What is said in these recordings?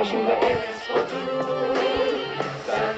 Karşımda Enes Batur Sen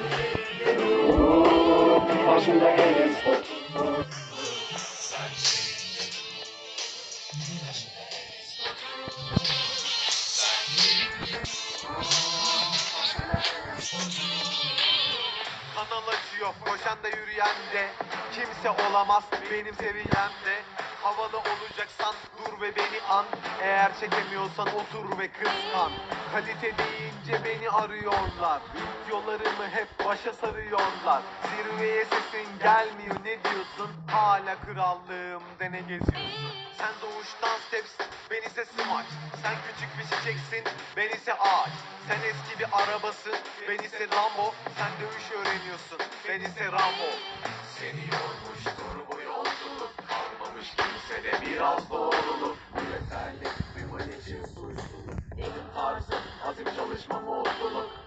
Kanal açıyor koşan da yürüyen de Kimse olamaz benim seviyemde Havalı olacaksan ve beni an Eğer çekemiyorsan otur ve kıskan. Kalite deyince beni arıyorlar Videolarımı hep başa sarıyorlar. Zirveye sesin gelmiyor ne diyorsun? Hala krallığımda ne geziyorsun Sen doğuştan stepsin ben ise smaç. Sen küçük bir çiçeksin ben ise ağaç. Sen eski bir arabasın ben ise Rambo Sen dövüş öğreniyorsun ben ise Rambo. Seni yolculuk Kimsede biraz doğruluk Bu yeterli bir maneci suçluluk Benim tarzım azim çalışma mutluluk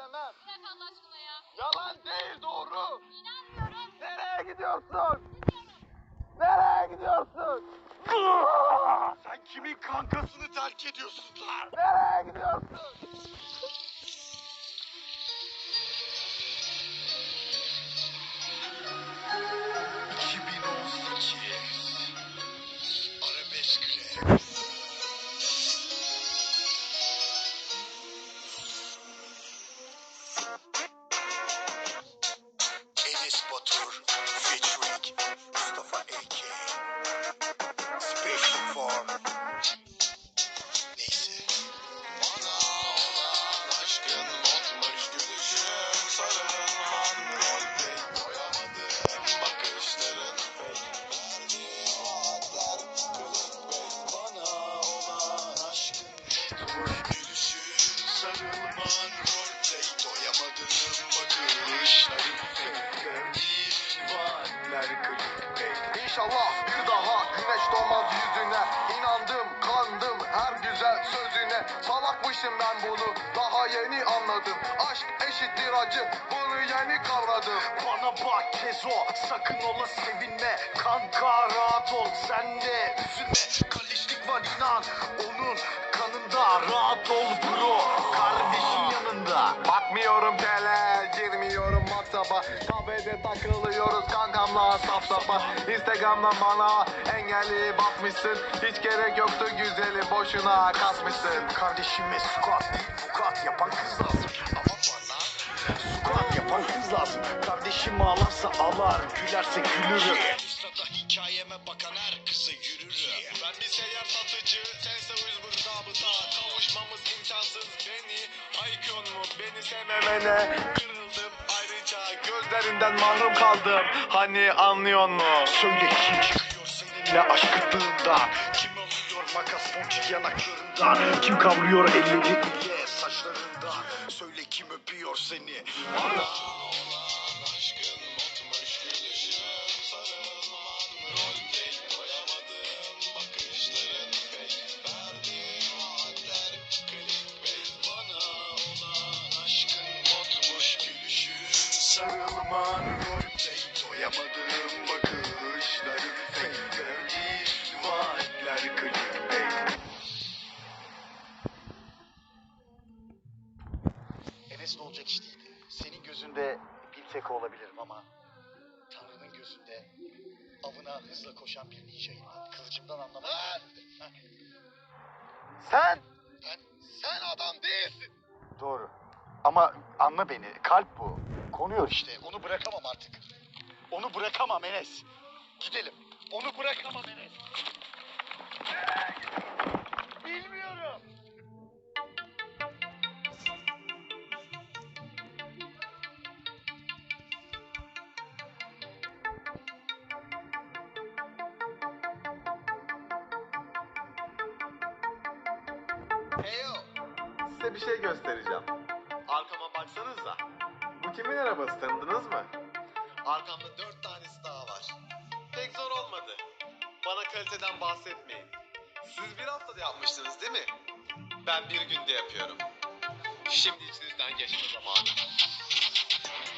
söylemem. Bırak Allah aşkına ya. Yalan değil doğru. İnanmıyorum. Nereye gidiyorsun? Nereye gidiyorsun? Sen kimin kankasını terk ediyorsun lan? Nereye gidiyorsun? İnşallah bir daha güneş doğmaz yüzüne. İnandım, kandım her güzel sözüne. Salakmışım ben bunu daha yeni anladım. Aşk eşittir acı bunu yeni kavradım. Bana bak Kezo sakın ola sevinme. Kanka rahat ol sen de üzülme Kalişlik var inan onun kanında Rahat ol bro. Kardeşin yanında. Bakmıyorum tele, girmiyorum WhatsApp'a. Kafede takılıyoruz kankamla saf safa. Instagram'dan bana engelli basmışsın Hiç gerek yoktu güzeli boşuna kasmışsın. Kardeşime squat değil yapan kız lazım. Ama bana squat yapan kız lazım. Kardeşim ağlarsa ağlar gülerse gülürüm Sevmemene kırıldım. Ayrıca gözlerinden mahrum kaldım. Hani anlıyor mu? Söyle kim çıkıyor seninle aşk kıtlığından Kim alıyor makas boncuk yanaklarından Kim kavruyor elleri ile saçlarından Söyle kim öpüyor seni? Bana vaatler clickbait Enes ne olacak iş değildi. Senin gözünde bir tek olabilirim ama Tanrı'nın gözünde avına hızla koşan bir ninjayım ben. Kılıcımdan. Sen! Ben, sen adam değilsin. Doğru. Ama anla beni. Kalp bu. Konuyor. İşte onu bırakamam artık. Onu bırakamam Enes. Gidelim. Onu bırakamam Enes. Bilmiyorum. Heyo! Size bir şey göstereceğim. Arkama baksanıza. Bu kimin arabası tanıdınız mı? Arkamda dört tanesi daha var. Pek zor olmadı. Bana kaliteden bahsetmeyin. Siz bir haftada yapmıştınız değil mi? Ben bir günde yapıyorum. Şimdi içinizden geçme zamanı.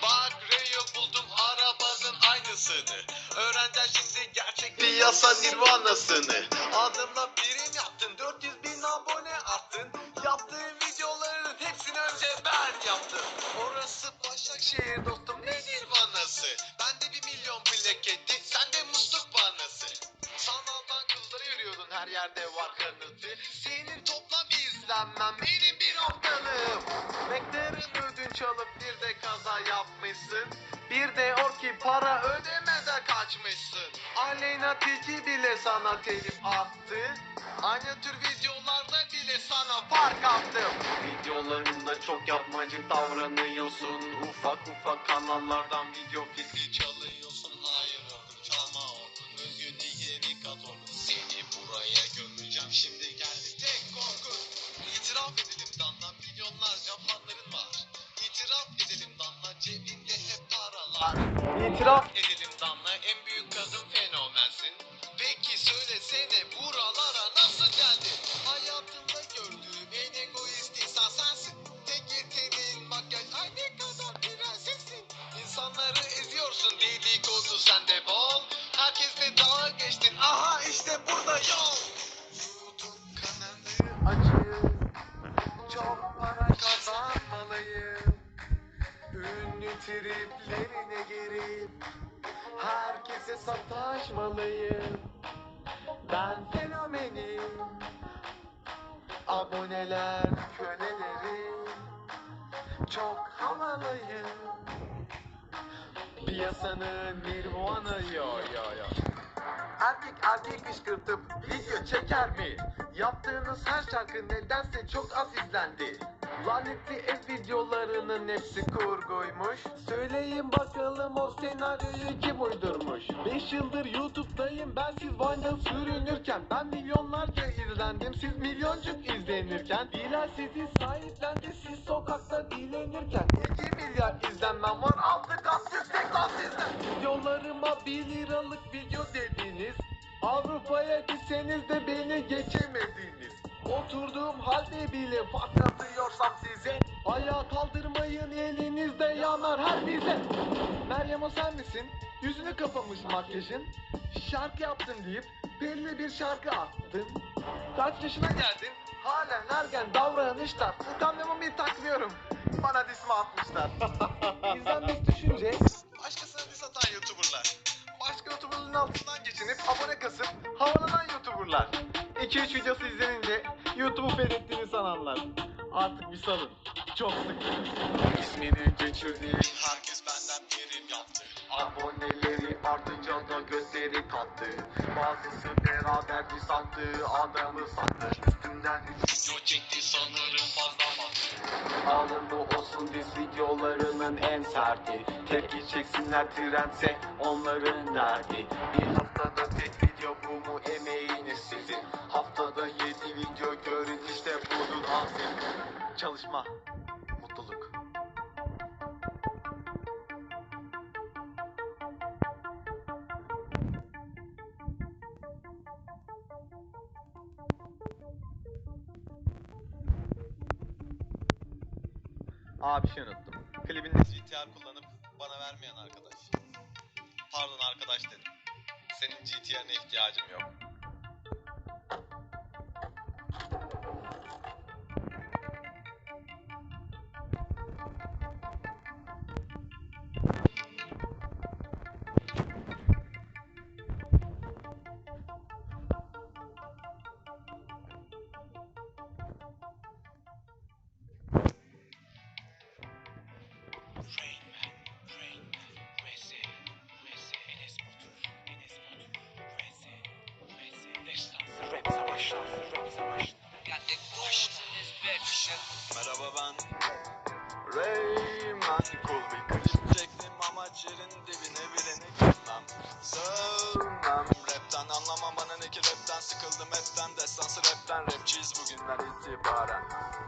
Bak Rayo buldum arabanın aynısını. Öğreneceğiz şimdi gerçek piyasa nirvanasını. Adımla birim yaptın, 400 bin abone arttın. Yaptığın videoların hepsini önce ben yaptım. Orası Başakşehir dostum var kanıtı. Senin toplam izlenmem benim bir noktalım. Beklerin ödünç alıp bir de kaza yapmışsın. Bir de orki para ödemeden kaçmışsın. Aleyna Tilki bile sana telif attı. Aynı tür videolarda bile sana fark attım. Videolarında çok yapmacık davranıyorsun. Ufak ufak kanallardan video fiti çalıyorsun. 你知道？Piyasanın nirvana yo yo yo. Erkek erkek kışkırtıp video çeker mi? Yaptığınız her şarkı nedense çok az izlendi. Lanetli ev videolarının hepsi kurguymuş. Söyleyin bakalım o senaryoyu kim uydurmuş? 5 yıldır YouTube'dayım ben siz Vine'da sürünürken Ben milyonlarca izlendim siz milyoncuk izlenirken. Bilal sizi sahiplendi siz sokakta dilenirken. 2 milyar izlenmem var 6 kat yüksek lan sizden. Videolarıma 1 liralık video dediniz. Avrupa'ya gitseniz de beni geçemediniz Oturduğum halde bile patlatıyorsam size Ayağa kaldırmayın elinizde yanar her bize. Meryem o sen misin? Yüzünü kapamış makyajın. Şarkı yaptım deyip belli bir şarkı attın. Kaç yaşına geldin? Halen ergen davranışlar. Utanmamı bir takmıyorum Bana disme atmışlar. İzlenmek düşünce. Başkasına dis atan youtuberlar. Başka youtuberların altından geçinip abone kasıp havalanan youtuberlar. 2-3 videosu izlenince YouTube'u fethettiğini sananlar Artık bir salın Çok sıkıntı. İsmini geçirdi Herkes benden prim yaptı. Aboneleri artınca da gözleri kattı Bazısı beraber bir sattı Adamı sattı. Üstümden üç video çekti sanırım fazla Alımlı olsun biz videolarının en serti. Tepki çeksinler trendse onların derdi. Bir haftada tek video bu mu emeğiniz sizin Haftada yedi video görün işte bunun azim Çalışma Merhaba ben Rayman Cool bir klip çektim ama yerin dibine bileni gitmem. Sövmem. Rapten anlamam bana ne ki rapten? Sıkıldım hepten destansı rapten. Rapçiyiz bugünden itibaren.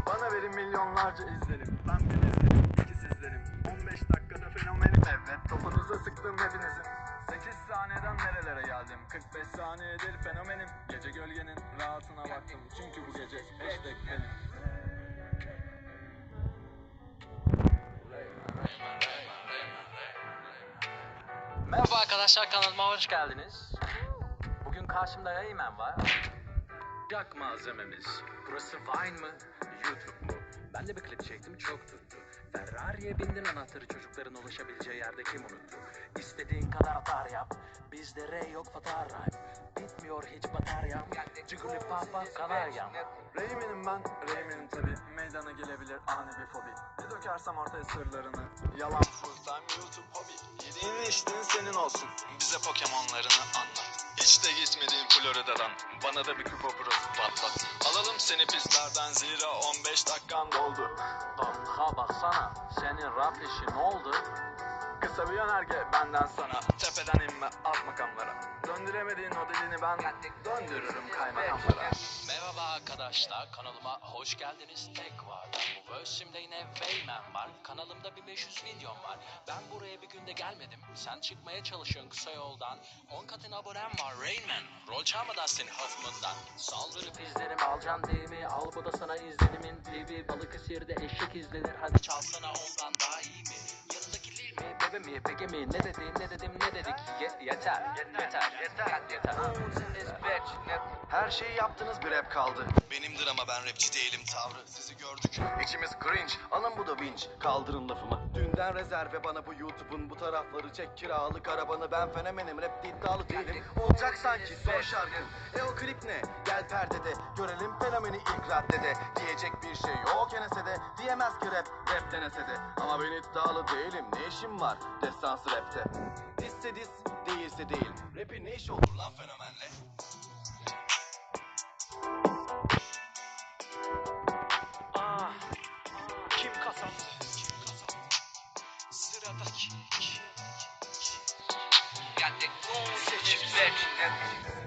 Bana verin milyonlarca izlenim. Ben izlenim iki sizlerim. 15 dakikada fenomenim. Evet Topunuza sıktım hepinizin 8 saniyeden nerelere geldim 45 saniyedir fenomenim Gece gölgenin rahatına baktım Çünkü bu gece hashtag benim Merhaba arkadaşlar kanalıma hoş geldiniz. Bugün karşımda Rayman var. Yak malzememiz. Burası Vine mı? YouTube mu? Ben de bir klip çektim çok tuttu. Ferrari'ye bindin anahtarı çocukların ulaşabileceği yerde kim unuttu? İstediğin kadar atar yap. Bizde Ray yok fatar rhyme. Bitmiyor hiç bataryam. Ciguli papa kanaryam. Reymen'im ben, Reymen'im tabi Meydana gelebilir ani bir fobi Ne dökersem ortaya sırlarını Yalan full time YouTube hobi Yediğin içtiğin senin olsun Bize Pokemon'larını anlat Hiç de gitmediğin Florida'dan. Bana da bir kupa burası patlat. Alalım seni pistlerden zira 15 dakikan doldu. Ha baksana senin rap işi ne oldu? Kısa bir yönerge benden sana. Tepeden inme at makamlara. Döndüremediğin o dilini ben Döndürürüm kaymakamlara. Merhaba arkadaşlar kanalıma hoş geldiniz. Tek var. Ben bu versimde yine Rayman var. Kanalımda 1500 videom var. Ben buraya bir günde gelmedim. Sen çıkmaya çalışıyorsun kısa yoldan. 10 katın abonem var Rayman rol çalmadan seni hafımından. Saldırıp izlerimi alacan değil mi al bu da sana izlenimin TV Balıkesir'de eşek izlenir. Hadi çalsana ondan daha iyi mi Lil mi peki mi ne dedin ne dedim ne dedik Ye- yeter yeter yeter yeter Her şeyi yaptınız bir rap kaldı. Benimdir ama ben rapçi değilim tavrı Sizi gördük İçimiz cringe, alın bu da vinç. Kaldırın lafımı. Dünden rezerve bana bu YouTube'un bu tarafları çek kiralık arabanı. Ben fenomenim, rapte iddialı değilim. Olacak sanki son şarkım. E o klip ne? Gel perdede, görelim fenomeni ilk raddede. Diyecek bir şey yok enesede. Diyemez ki rap, rap denese de. Ama ben iddialı değilim, ne işim var destansı rapte? Disse dis, değilse değil. Rap'in ne işi olur lan fenomenle? Ah, kim kazandı? Kim kim? Geldik seçimler. Destansı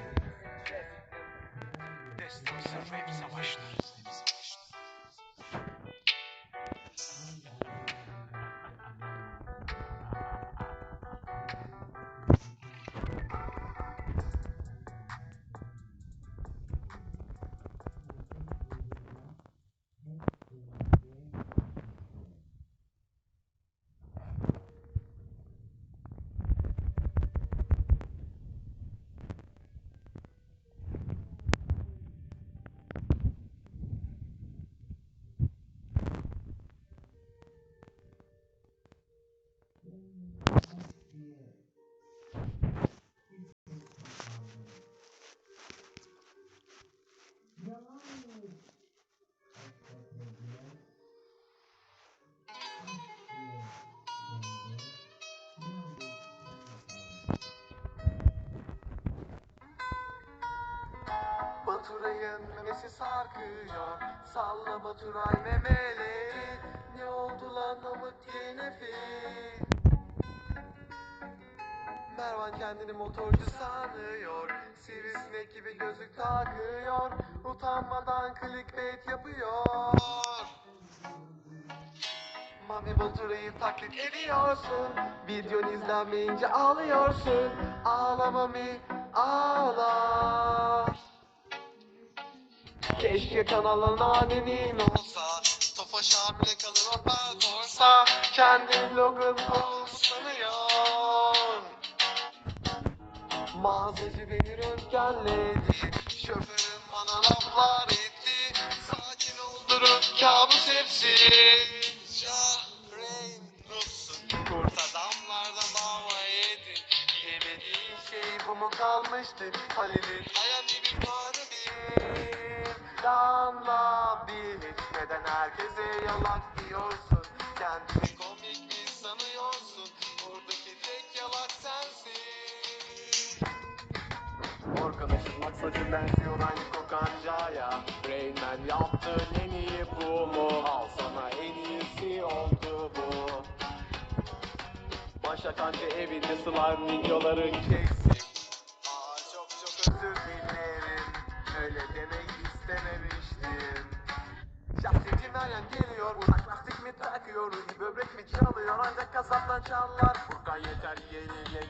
Baturay'ın memesi sarkıyor? Salla Baturay memeleri Ne oldu lan amık yenefi Mervan kendini motorcu sanıyor. Sivrisinek gibi gözlük takıyor Utanmadan clickbait yapıyor. Mami Baturay'ı taklit ediyorsun. Videon izlenmeyince ağlıyorsun. Ağla Mami ağla Keşke kanalın annenin olsa. Tofaş hamile kalır o ben olsa Kendi vlogun sanıyor Mağazacı beni röntgenledi Şoförüm bana laflar etti. Sakin oldurun kabus hepsi. Şahreyn nasılsın? Kurt adamlardan bava yedin Yemediğin şey bu mu kalmıştı? Halil'in bir Damla bir neden herkese yalan diyorsun. Kendini komik mi sanıyorsun. Buradaki tek yalak sensin. Orkan ışıtmak saçın benziyor aynı konu yok ancaya Rain Man yaptın en iyi bu mu? Al sana en iyisi oldu bu. Başak anca evinde slime videoların çeksin Ruhi böbrek mi çalıyor Ancak kasaptan çallar Furkan yeter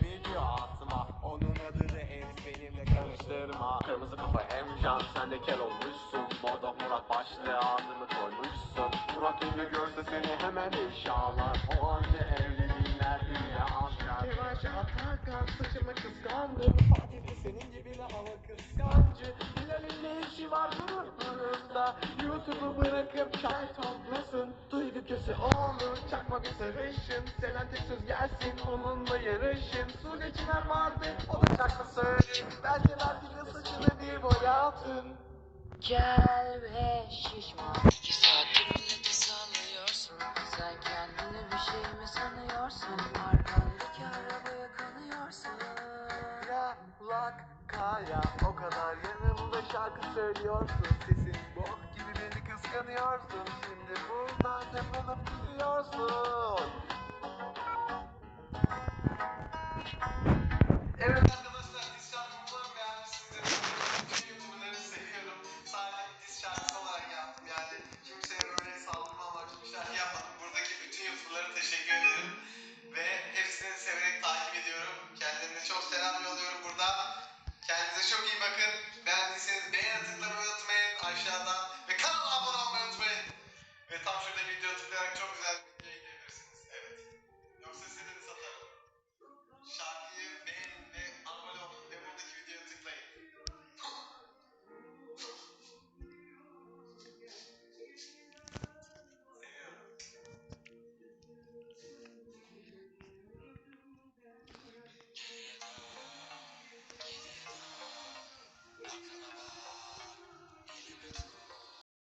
video atma. Onun adını Enis benimle karıştırma. Kırmızı kafa Emcan sen de kel olmuşsun. Moda Murat başlığı adını koymuşsun. Murat ünlü görse seni hemen ifşalar O anca evliliğinler dünya aşkar Kevaşı Atakan saçımı kıskandım. Fatih de senin gibi hava kıskancı Var gururunda YouTube'u bırakıp çay toplasın. Duygu köse olur çakma bir sarışın. Selen tek söz gelsin onunla yarışın. Su geçinen vardı o da çakma söyleyeyim Bence verdiğin saçını bir boyatın Gel ve şişman. İki saattir milleti sallıyorsun Sen kendini bir şey mi sanıyorsun Kulak kaya o kadar yanımda şarkı söylüyorsun. Sesin bok gibi beni kıskanıyorsun. Şimdi buradan defolup gidiyorsun Evet tam şurada video tıklayarak çok güzel